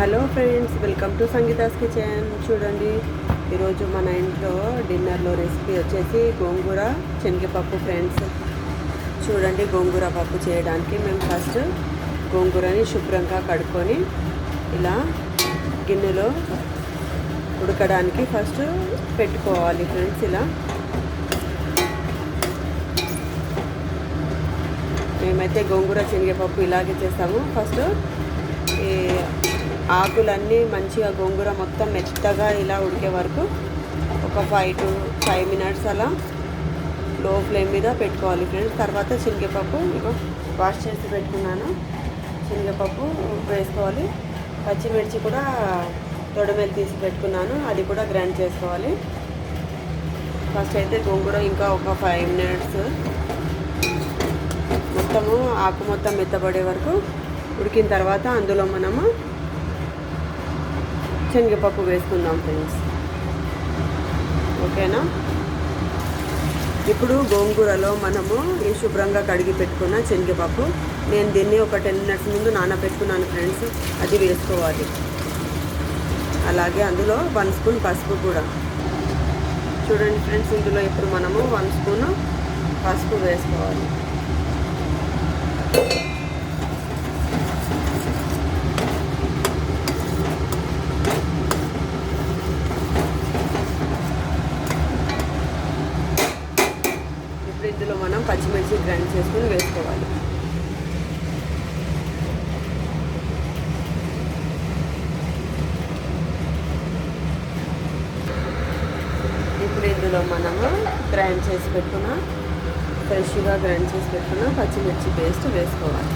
Hello friends welcome to Sangeetha's kitchen. చూడండి ఈరోజు మన ఇంట్లో డిన్నర్లో రెసిపీ వచ్చేసి గోంగూర శనగపప్పు ఫ్రెండ్స్. చూడండి గోంగూర పప్పు చేయడానికి మేము ఫస్ట్ గోంగూరని శుభ్రంగా కడుక్కొని ఇలా గిన్నెలో ఉడకడానికి ఫస్ట్ పెట్టుకోవాలి ఫ్రెండ్స్ ఇలా. మేమైతే గోంగూర శనగపప్పు ఇలాగే చేస్తాము. ఫస్ట్ ఆకులన్నీ మంచిగా గోంగూర మొత్తం మెత్తగా ఇలా ఉడికే వరకు ఒక ఫైవ్ టు ఫైవ్ మినిట్స్ అలా లో ఫ్లేమ్ మీద పెట్టుకోవాలి ఫ్రెండ్స్ తర్వాత శనగపప్పు ఇంకా వాష్ చేసి పెట్టుకున్నాను. శనగపప్పు వేసుకోవాలి. పచ్చిమిర్చి కూడా తొడమెలు తీసి పెట్టుకున్నాను. అది కూడా గ్రైండ్ చేసుకోవాలి. ఫస్ట్ అయితే గోంగూర ఇంకా ఒక ఫైవ్ మినిట్స్ మొత్తము ఆకు మొత్తం మెత్తబడే వరకు ఉడికిన తర్వాత అందులో మనము శనగపప్పు వేసుకుందాం ఫ్రెండ్స్. ఓకేనా? ఇప్పుడు గోంగూరలో మనము ఈ శుభ్రంగా కడిగి పెట్టుకున్న శనగపప్పు. నేను దీన్ని ఒక టెన్ మినిట్స్ ముందు నానబెట్టుకున్నాను ఫ్రెండ్స్. అది వేసుకోవాలి. అలాగే అందులో వన్ స్పూన్ పసుపు కూడా. చూడండి ఫ్రెండ్స్ ఇందులో ఇప్పుడు మనము వన్ స్పూన్ పసుపు వేసుకోవాలి ఇప్పుడు ఇందులో మనం పచ్చిమిర్చి గ్రైండ్ చేసుకుని వేసుకోవాలి. ఇప్పుడు ఇందులో మనము గ్రైండ్ చేసి పెట్టుకున్న ఫ్రెష్గా గ్రైండ్ చేసి పెట్టుకున్న పచ్చిమిర్చి పేస్ట్ వేసుకోవాలి.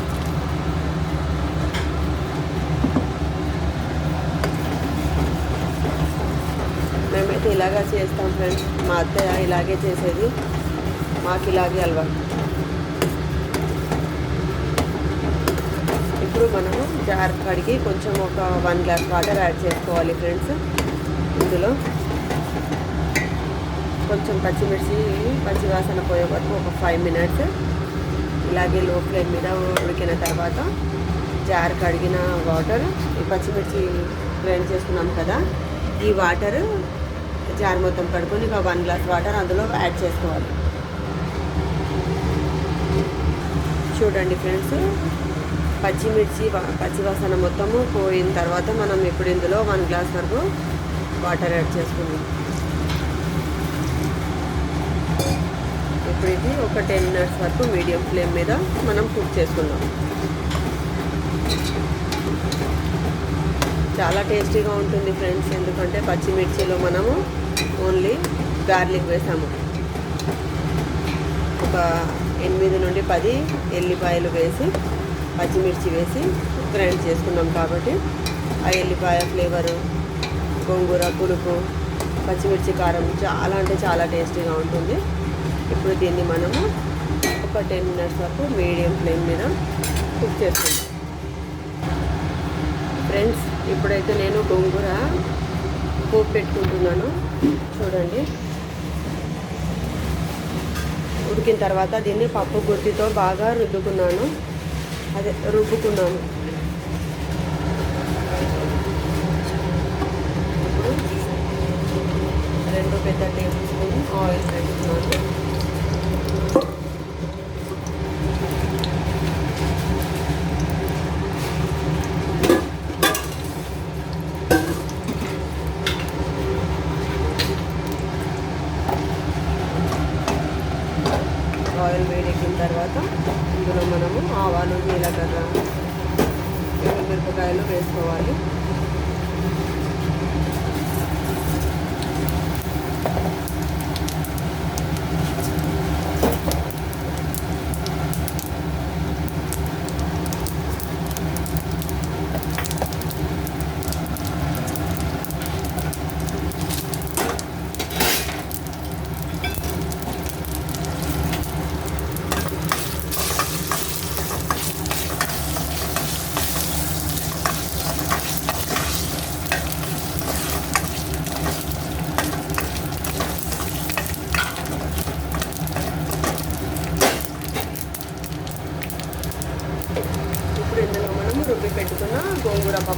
మేమైతే ఇలాగా చేస్తాం ఫ్రెండ్స్. మా అత్తయ్య ఇలాగే చేసేది. మాకు ఇలాగే అలవాటు. ఇప్పుడు మనము జార్ కడిగి కొంచెం ఒక వన్ గ్లాస్ వాటర్ యాడ్ చేసుకోవాలి ఫ్రెండ్స్. ఇందులో కొంచెం పచ్చిమిర్చి పచ్చివాసన పోయే వరకు ఒక ఫైవ్ మినిట్స్. ఇలాగే లో ఫ్లేమ్ మీద ఉడికిన తర్వాత జార్ కడిగిన వాటర్ ఈ పచ్చిమిర్చి గ్రైండ్ చేసుకున్నాం కదా ఈ వాటర్ జార్ మొత్తం కడుక్కొని ఒక వన్ గ్లాస్ వాటర్ అందులో యాడ్ చేసుకోవాలి. చూడండి ఫ్రెండ్స్. పచ్చిమిర్చి పచ్చివాసన మొత్తము పోయిన తర్వాత మనం ఇప్పుడు ఇందులో వన్ గ్లాస్ వరకు వాటర్ యాడ్ చేసుకుందాం. ఇప్పుడు ఇది ఒక టెన్ మినిట్స్ వరకు మీడియం ఫ్లేమ్ మీద మనం కుక్ చేసుకుందాం. చాలా టేస్టీగా ఉంటుంది ఫ్రెండ్స్ ఎందుకంటే పచ్చిమిర్చిలో మనము ఓన్లీ గార్లిక్ వేసాము. ఒక ఎనిమిది నుండి పది ఎల్లిపాయలు వేసి పచ్చిమిర్చి వేసి గ్రైండ్ చేసుకున్నాం కాబట్టి ఆ ఎల్లిపాయ ఫ్లేవరు గోంగూర పులుపు పచ్చిమిర్చి కారం చాలా అంటే చాలా టేస్టీగా ఉంటుంది. ఇప్పుడు దీన్ని మనము ఒక టెన్ మినిట్స్ వరకు మీడియం ఫ్లేమ్ మీద కుక్ చేసుకుంటాం ఫ్రెండ్స్ ఇప్పుడైతే నేను గోంగూర పోపు పెట్టుకుంటున్నాను. చూడండి. ఉడికిన తర్వాత దీన్ని పప్పు గుత్తితో బాగా రుద్దుకున్నాను. అదే రుబ్బుకున్నాను. ఇప్పుడు రెండు పెద్ద టేబుల్ స్పూన్ ఆయిల్ పెట్టుకున్నాను ఆయిల్ వేడెక్కిన తర్వాత ఇందులో మనము ఆవాలు జీలకర్ర మిరపకాయలు వేసుకోవాలి.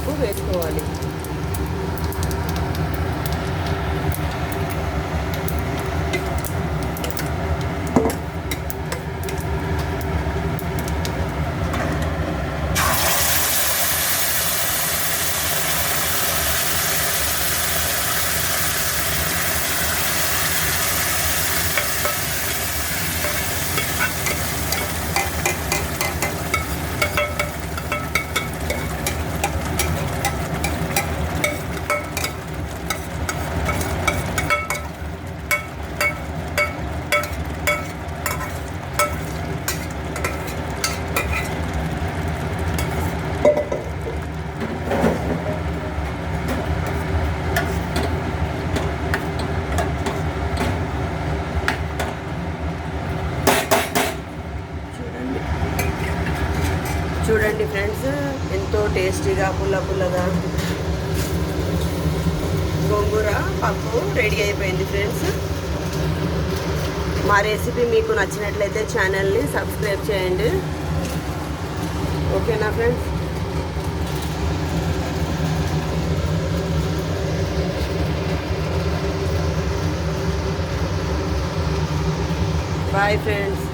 గోంగూర పప్పు వేసుకోవాలి చూడండి చూడండి ఫ్రెండ్స్ ఎంతో టేస్టీగా పుల్ల పుల్లగా. గోంగూర పప్పు రెడీ అయిపోయింది ఫ్రెండ్స్. మా రెసిపీ మీకు నచ్చినట్లయితే ఛానల్ని సబ్స్క్రైబ్ చేయండి. ఓకేనా ఫ్రెండ్స్? Bye friends.